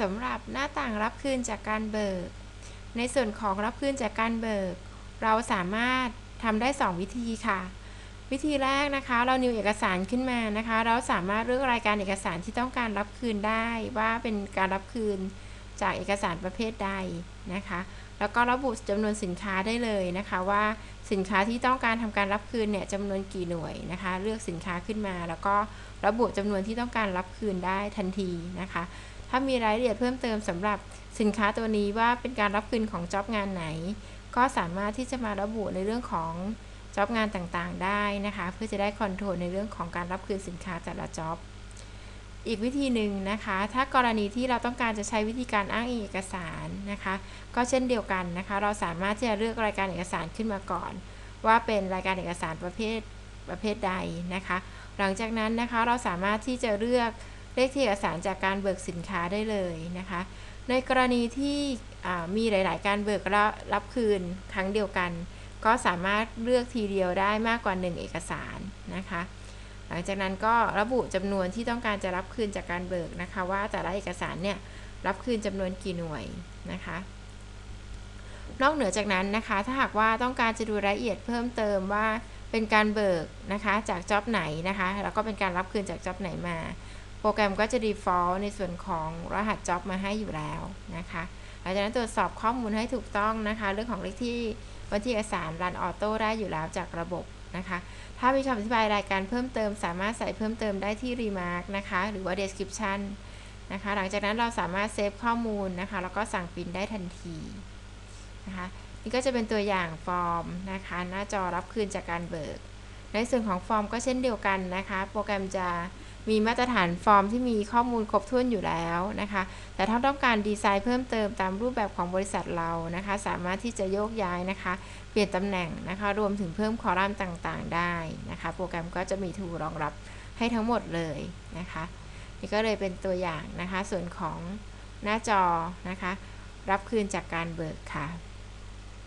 สำหรับหน้าต่างรับคืนจากการเบิก ในส่วนของรับคืนจากการเบิก เราสามารถทำได้ 2 วิธีค่ะ วิธีแรกนะคะ เรานิวเอกสารขึ้นมานะคะ เราสามารถเลือกรายการเอกสารที่ต้องการรับคืนได้ว่าเป็นการรับคืนจากเอกสารประเภทใดนะคะ แล้วก็ระบุจำนวนสินค้าได้เลยนะคะว่าสินค้าที่ต้องการทำการรับคืนเนี่ยจำนวนกี่หน่วยนะคะ เลือกสินค้าขึ้นมา แล้วก็ระบุจำนวนที่ต้องการรับคืนได้ทันทีนะคะ ถ้ามีรายละเอียดเพิ่มเติมสำหรับสินค้าตัวนี้ว่าเป็นการรับคืนของจ็อบงานไหน ก็สามารถที่จะมาระบุในเรื่องของจ็อบงานต่างๆ ได้นะคะ เพื่อจะได้คอนโทรลในเรื่องของการรับคืนสินค้าแต่ละจ็อบอีกวิธีหนึ่งนะคะ ถ้ากรณีที่เราต้องการจะใช้วิธีการอ้างอิงเอกสารนะคะ ก็เช่นเดียวกันนะคะ เราสามารถที่จะเลือกรายการเอกสารขึ้นมาก่อน ว่าเป็นรายการเอกสารประเภทประเภทใดนะคะ หลังจากนั้นนะคะเราสามารถที่จะเลือก เลขที่เอกสารจากการเบิกสินค้าได้เลยนะคะ ในกรณีที่มีหลาย ๆ การเบิกรับรับคืนครั้งเดียวกัน ก็สามารถเลือกทีเดียวได้มากกว่า 1 เอกสารนะคะ หลังจากนั้นก็ระบุจำนวนที่ต้องการจะรับคืนจากการเบิกนะคะ ว่าแต่ละเอกสารเนี่ยรับคืนจำนวนกี่หน่วยนะคะนอกเหนือจากนั้นนะคะ ถ้าหากว่าต้องการจะดูรายละเอียดเพิ่มเติมว่าเป็นการเบิกนะคะจากจ็อบไหนนะคะ แล้วก็เป็นการรับคืนจากจ็อบไหนมา โปรแกรมก็จะ default ในส่วนของรหัสจ็อบมาให้อยู่แล้วนะคะหลังจากนั้นตรวจสอบข้อมูลให้ถูกต้องนะคะ เรื่องของเลขที่วันที่เอกสารรันออโต้ได้อยู่แล้วจากระบบนะคะ ถ้ามีคำอธิบายรายการเพิ่มเติม สามารถใส่เพิ่มเติมได้ที่ remark นะคะ หรือว่า description นะคะ หลังจากนั้นเราสามารถเซฟข้อมูลนะคะ แล้วก็สั่งปริ้นได้ทันทีนะคะ นี่ก็จะเป็นตัวอย่างฟอร์มนะคะ หน้าจอรับคืนจากการเบิก ในส่วนของฟอร์มก็เช่นเดียวกันนะคะ โปรแกรมจะ มีมาตรฐานฟอร์มที่มีข้อมูลครบถ้วนอยู่แล้วนะคะ แต่ถ้าต้องการดีไซน์เพิ่มเติมตามรูปแบบของบริษัทเรานะคะ สามารถที่จะโยกย้ายนะคะ เปลี่ยนตำแหน่งนะคะ รวมถึงเพิ่มคอลัมน์ต่างๆ ได้นะคะ โปรแกรมก็จะมีทูรองรับให้ทั้งหมดเลยนะคะ นี่ก็เลยเป็นตัวอย่างนะคะ ส่วนของหน้าจอนะคะ รับคืนจากการเบิกค่ะ